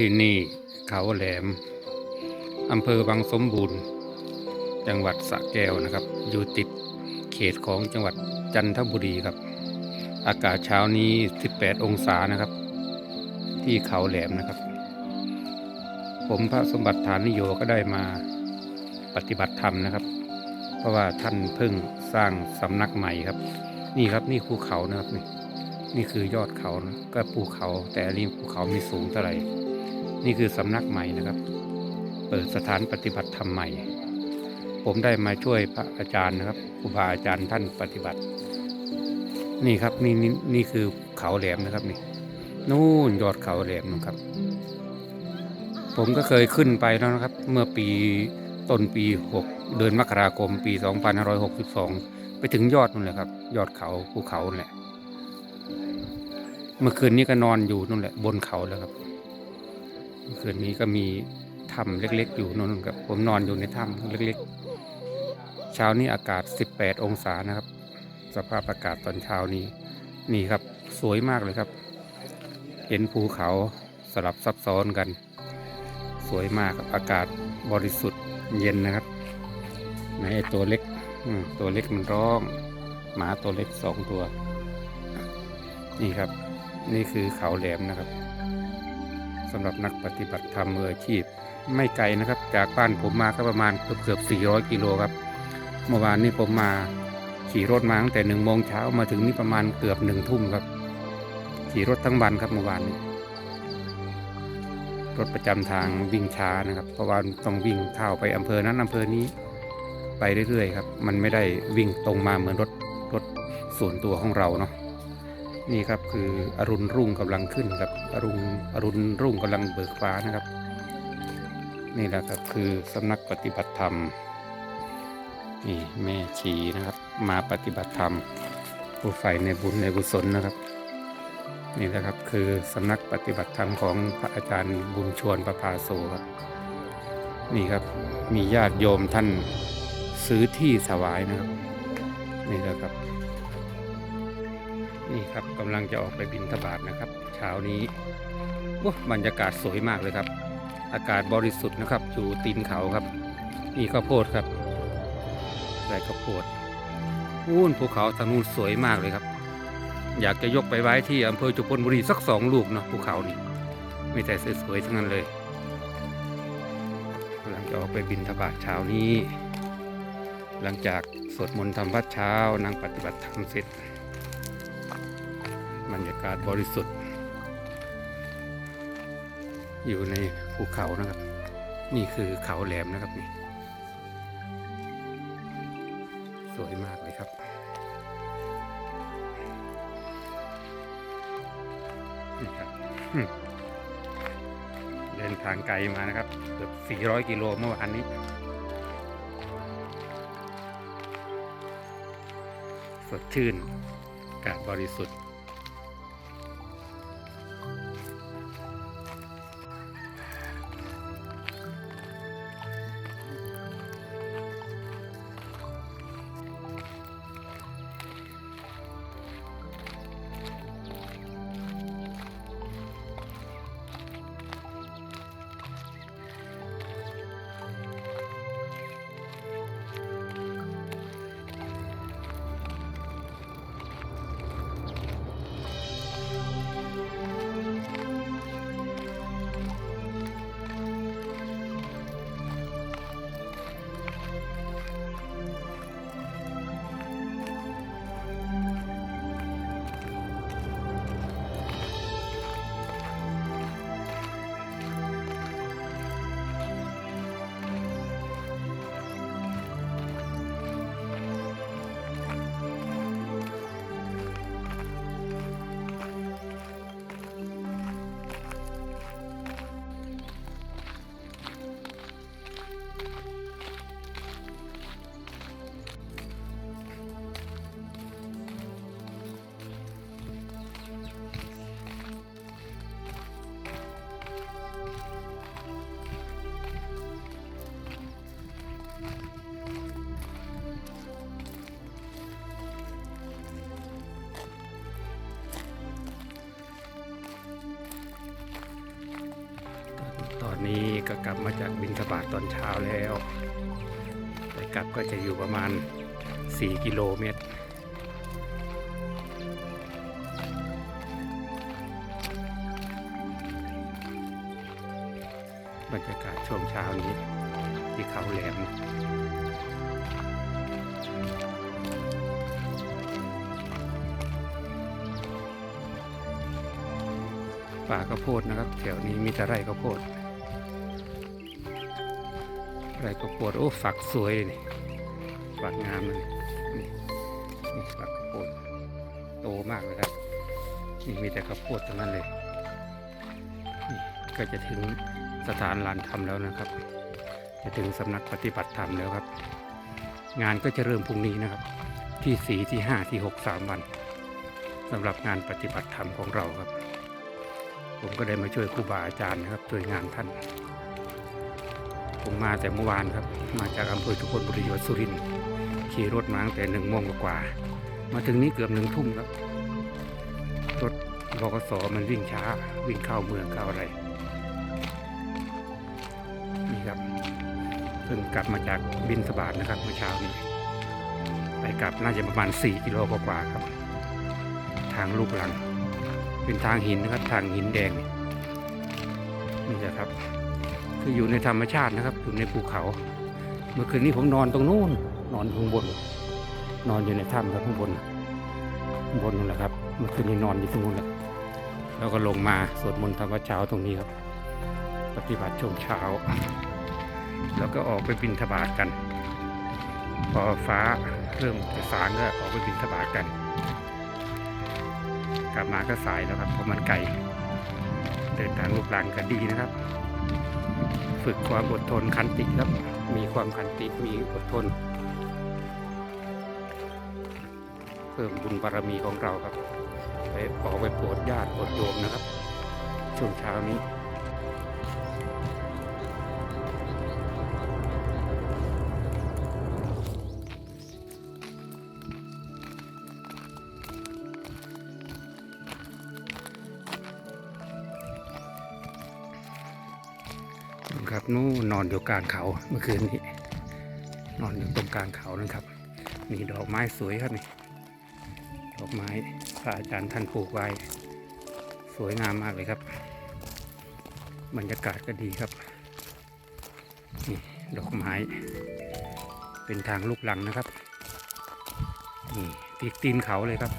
ที่นี่เขาแหลมอำเภอบางสมบูรณ์ จังหวัดสระแก้วนะครับ อยู่ติดเขตของจังหวัดจันทบุรีครับ อากาศเช้านี้ 18 องศานะครับ ที่เขาแหลมนะครับ ผมพระสมบัติฐานนิโยก็ได้มาปฏิบัติธรรมนะครับ เพราะว่าท่านเพิ่งสร้างสำนักใหม่ครับ นี่ครับนี่ภูเขานะครับนี่นี่คือยอดเขานะก็ภูเขาแต่นนี้ภูเขาไม่สูงเท่าไหร่ นี่คือสำนักใหม่นะครับ เปิดสถานปฏิบัติธรรมใหม่ ผมได้มาช่วยพระอาจารย์นะครับครูบาอาจารย์ท่านปฏิบัติ นี่ครับนี่นี่นี่คือเขาแหลมนะครับนี่นู่นยอดเขาแหลมนะครับ ผมก็เคยขึ้นไปแล้วนะครับ เมื่อปีต้นปี 6 เดือนมกราคมปี 2562 ไปถึงยอดนั่นแหละครับ ยอดเขาภูเขาแหละ เมื่อคืนนี้ก็นอนอยู่นั่นแหละบนเขาแล้วครับ คืนนี้ก็มีถ้ำเล็ก ๆ อยู่นั่นครับผมนอนอยู่ในถ้ำเล็กๆ เช้านี้อากาศ 18 องศานะครับ สภาพอากาศตอนเช้านี้นี่ครับสวยมากเลยครับ เห็นภูเขาสลับซับซ้อนกัน สวยมากครับอากาศบริสุทธิ์เย็นนะครับไหนตัวเล็กตัวเล็กมันร้องหมาตัวเล็กสองตัว นี่ครับ นี่คือเขาแหลมนะครับ สำหรับนักปฏิบัติธรรมมืออาชีพ ไม่ไกลนะครับ จากบ้านผมมาก็ประมาณเกือบเกือบ400 กิโลครับ เมื่อวานนี้ผมมาขี่รถมาตั้งแต่หนึ่งโมงเช้ามาถึงนี่ประมาณเกือบหนึ่งทุ่มครับ ขี่รถทั้งวันครับเมื่อวานนี้รถประจำทางวิ่งช้านะครับ เพราะว่าต้องวิ่งเข้าไปอำเภอนั้นอำเภอนี้ไปเรื่อยๆครับ มันไม่ได้วิ่งตรงมาเหมือนรถรถส่วนตัวของเราเนาะ นี่ครับคืออรุณรุ่งกำลังขึ้นครับอรุณอรุณรุ่งกำลังเบิกฟ้านะครับ นี่แหละครับคือสำนักปฏิบัติธรรมนี่แม่ชีนะครับ มาปฏิบัติธรรมผู้ใฝ่ในบุญในกุศลนะครับนี่แหละครับคือสำนักปฏิบัติธรรมของพระอาจารย์บุญชวนประภาโสครับนี่ครับมีญาติโยมท่านซื้อที่ถวายนะครับนี่แหละครับ นี่ครับกำลังจะออกไปบินทบาทนะครับ เช้านี้ว้าบรรยากาศสวยมากเลยครับ อากาศบริสุทธิ์นะครับอยู่ตีนเขาครับ นี่ข้าวโพดครับไรข้าวโพดนู่นภูเขาทางนู้นสวยมากเลยครับ อยากจะยกไปไว้ที่อำเภอจุพลบุรีสักสองลูกเนาะภูเขานี่ไมีแต่สวยๆทั้งนั้นเลยกำลังจะออกไปบินทบาทเช้านี้ หลังจากสวดมนต์ทำวัดเช้านั่งปฏิบัติธรรมเสร็จ บรรยากาศบริสุทธิ์ อยู่ในภูเขานะครับ นี่คือเขาแหลมนะครับนี่สวยมากเลยครับ นี่ครับ เดินทางไกลมานะครับ เกือบ 400 กิโลเมื่อวานนี้ สดชื่น อากาศบริสุทธิ์ ก็กลับมาจากบินทบาทตอนเช้าแล้วไปกลับก็จะอยู่ประมาณ 4 กิโลเมตรบรรยากาศช่วงเช้านี้ที่เขาแหลมป่าข้าวโพดนะครับ แถวนี้มีแต่ไร่ข้าวโพด อะไร่ข้าวดโอ้ฝักสวยเลยนี่ฝักงามเลยนี่นี่ฝักข้าวโพดโตมากเลยครับนี่มีแต่ข้าวโพดทั้งนั้นเลยนี่ก็จะถึงสถานลานธรรมแล้วนะครับ จะถึงสำนักปฏิบัติธรรมแล้วครับ งานก็จะเริ่มพรุ่งนี้นะครับ ที่สี่ที่ห้าที่หกสามวันสำหรับงานปฏิบัติธรรมของเราครับ ผมก็ได้มาช่วยครูบาอาจารย์นะครับช่วยงานท่าน ผมมาแต่เมื่อวานครับ มาจากอำเภอทุกคนบุรีจังหวัดสุรินทร์ขี่รถมาตั้งแต่หนึ่งโมงกว่า มาถึงนี้เกือบหนึ่งทุ่มครับ รถบกสมันวิ่งช้า วิ่งเข้าเมืองเข้าอะไร นี่ครับ เพิ่งกลับมาจากบินสบาทนะครับเมื่อเช้านี้ ไปกลับน่าจะประมาณ 4 กิโลกว่าๆครับ ทางลูกหลัง เป็นทางหินนะครับ ทางหินแดง นี่นี่แหละครับ คืออยู่ในธรรมชาตินะครับอยู่ในภูเขา เมื่อคืนนี้ผมนอนตรงนู้นนอนข้างบน นอนอยู่ในถ้ำครับข้างบนข้างบนนั่นแหละครับ เมื่อคืนนี้นอนอยู่ตรงนู้นแหละแล้วก็ลงมาสวดมนต์ทำวัดเช้าตรงนี้ครับ ปฏิบัติช่วงเช้า แล้วก็ออกไปบินทบาทกัน พอฟ้าเริ่มจะสางก็ออกไปบินทบาทกัน กลับมาก็สายแล้วครับเพราะมันไกลเดินทางลูกหลังก็ดีนะครับ ฝึกความอดทนขันติครับ มีความขันติมีอดทน เพิ่มบุญบารมีของเราครับไปขอไปโปรดญาติโปรดโยมนะครับ ช่วงเช้านี้ นู่นนอนอยู่กลางเขาเมื่อคืนนี้ นอนอยู่ตรงกลางเขานะครับมีดอกไม้สวยครับนี่ดอกไม้พระอาจารย์ท่านปลูกไว้ สวยงามมากเลยครับ บรรยากาศก็ดีครับนี่ดอกไม้ เป็นทางลูกหลังนะครับนี่ติดตีนเขาเลยครับ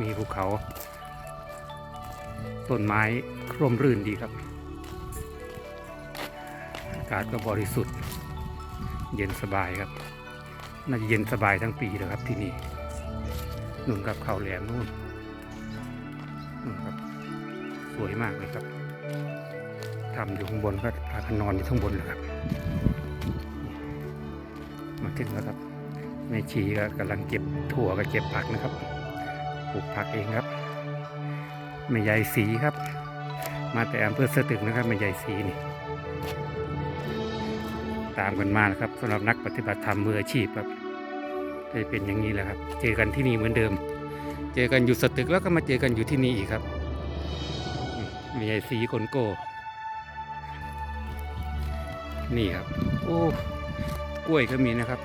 มีภูเขา ต้นไม้ร่มรื่นดีครับากาศก็บริสุทธิ์ เย็นสบายครับ น่าจะเย็นสบายทั้งปีเลยครับที่นี่นุ่นกับเขาแหลมนู่นนู่นครับ สวยมากเลยครับทำอยู่ข้างบนก็พากันนอนอยู่ข้างบนเลยครับ มาถึงแล้วครับแม่ชีก็กำลังเก็บถั่วกับเก็บผักนะครับปลูกผักเองครับแม่ใหญ่สีครับ มาแต่อำเภอสตึกนะครับแม่ใหญ่สีนี่ ตามกันมานะครับสำหรับนักปฏิบัติธรรมมืออาชีพครับก็จะเป็นอย่างนี้แหละครับ เจอกันที่นี่เหมือนเดิม เจอกันอยู่สตึกแล้วก็มาเจอกันอยู่ที่นี่อีกครับ มีไอซีคนโก้ นี่ครับ โอ้กล้วยก็มีนะครับ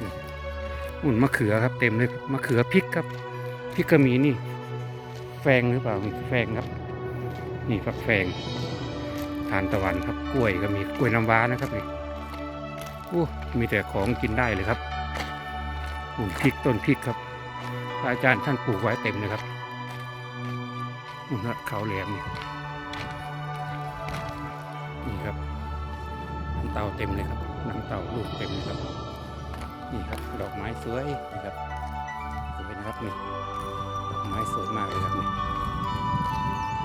อุ่นมะเขือครับ เต็มเลยมะเขือพริกครับพริกก็มีนี่ แฟงหรือเปล่าแฟงครับ นี่ฟักแฟงทานตะวันครับกล้วยก็มีกล้วยน้ำว้านะครับนี่ อ้มีแต่ของกินได้เลยครับหุ่นพริกต้นพริกครับพระอาจารย์ท่านปลูกไว้เต็มเลยครับหุ่นเขาแหลมนี่ครับนี่ครับน้ำเต่าเต็มเลยครับน้ำเต่าลูกเต็มเลยครับ นี่ครับดอกไม้สวยนะครับสวยนะครับนี่ดอกไม้สวยมากเลยครับนี่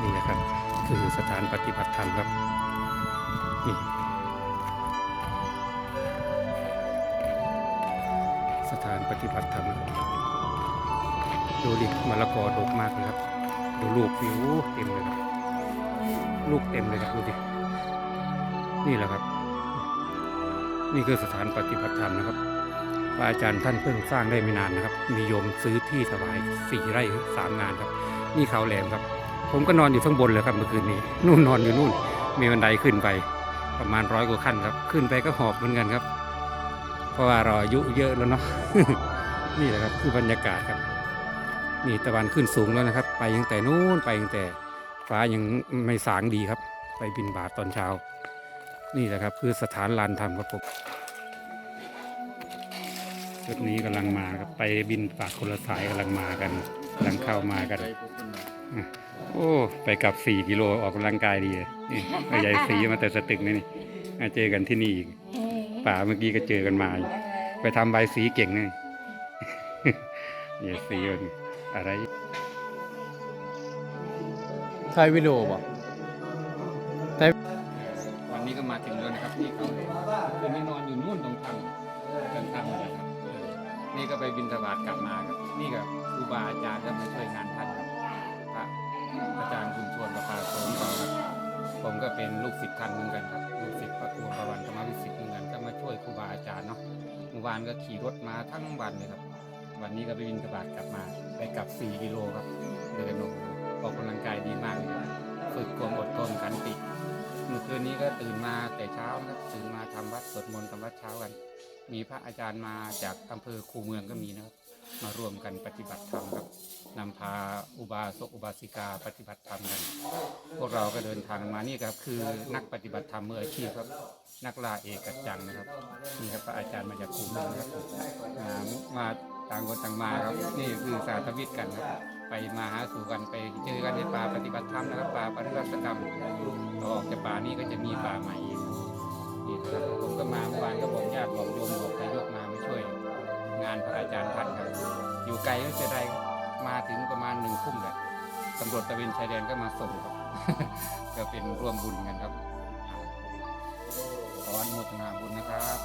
นี่นะครับ คือสถานปฏิบัติธรรมครับนี่ ปฏิบัติธรรมนะครับดูดิมะละกอดกมากเลยครับ ดูลูกผิวเต็มเลยครับ ลูกเต็มเลยครับดูดินี่แหละครับ นี่คือสถานปฏิบัติธรรมนะครับพระอาจารย์ท่านเพิ่งสร้างได้ไม่นานนะครับ มีโยมซื้อที่ถวายสี่ไร่สามงานครับ นี่เขาแหลมครับ ผมก็นอนอยู่ข้างบนเลยครับเมื่อคืนนี้ นู่นนอนอยู่นู่น มีบันไดขึ้นไป ประมาณร้อยกว่าขั้นครับ ขึ้นไปก็หอบเหมือนกันครับ ราะว่าเราอายุเยอะแล้วเนาะนี่แหละครับคือบรรยากาศครับ นี่ตะวันขึ้นสูงแล้วนะครับ ไปตั้งแต่นู้นไปตั้งแต่ฟ้ายังไม่สางดีครับ ไปบินบาตตอนเช้า นี่แหละครับคือสถานลานธรรมครับผมชุดนี้กำลังมาครับไปบินบาตคนละสายกำลังมากันกำลังเข้ามากัน โอ้ไปกับสี่กิโลออกกำลังกายดีเลยนี่เอาใหญ่สีมาแต่สตึกนี่นี่เจอกันที่นี่อีก ป่าเมื่อกี้ก็เจอกันมาอีกไปทำใบสีเก่งนี่ใหญ่สีมันอะไรถ่ายวิดีโอบ่วันนี้ก็มาถึงแล้วนะครับที่เขาคืนนี้นอนอยู่นู่นตรงทางตรงทางนะครับเออนี่ก็ไปบินทบาทกลับมาครับ นี่ก็ครูบาอาจารย์ก็มาช่วยงานท่านครับพระอาจารย์คุณชวนประภาโสมเราครับผมก็เป็นลูกศิษย์ท่านเหมือนกันครับลูกศิษย์ พระครูประวันธรรมวิสิทธิ์เหมือนกันก็มาช่วยครูบาอาจารย์เนาะเมื่อวานก็ขี่รถมาทั้งวันเลยครับ วันนี้ก็ไปบินทบาทกลับมาไปกลับ 4 กิโลครับเดินโอ้โหออกกำลังกายดีมากเลยครับฝึกความอดทนขันติเมื่อคืนนี้ก็ตื่นมาแต่เช้านะครับตื่นมาทำวัดสวดมนต์ทำวัดเช้ากัน มีพระอาจารย์มาจากอำเภอคูเมืองก็มีนะครับ มาร่วมกันปฏิบัติธรรมครับนำพาอุบาสกอุบาสิกาปฏิบัติธรรมกันพวกเราก็เดินทางมานี่ครับคือนักปฏิบัติธรรมมืออาชีพครับ นักล่าเอกจังนะครับนี่ครับพระอาจารย์มาจากคูเมืองครับอ่ามาต่างคนต่างมาครับนี่คือสาธวิทย์กันครับไปมาหาสู่กันไปเจอกันในป่าปฏิบัติธรรมนะครับป่าปฏิบัติกรรมต่อออกจากป่านี้ก็จะมีป่าใหม่อีกนี่ครับผมก็มาเมื่อวานก็บอกญาติบอกโยมบอกนายกมาไมาช่วย งานพระอาจารย์ท่านครับ อยู่ไกลก็เสียดายครับมาถึงประมาณหนึ่งทุ่มแหละตำรวจตะเวนชายแดนก็มาส่งครับ ก็เป็นร่วมบุญกันครับขออนุโมทนาบุญนะครับ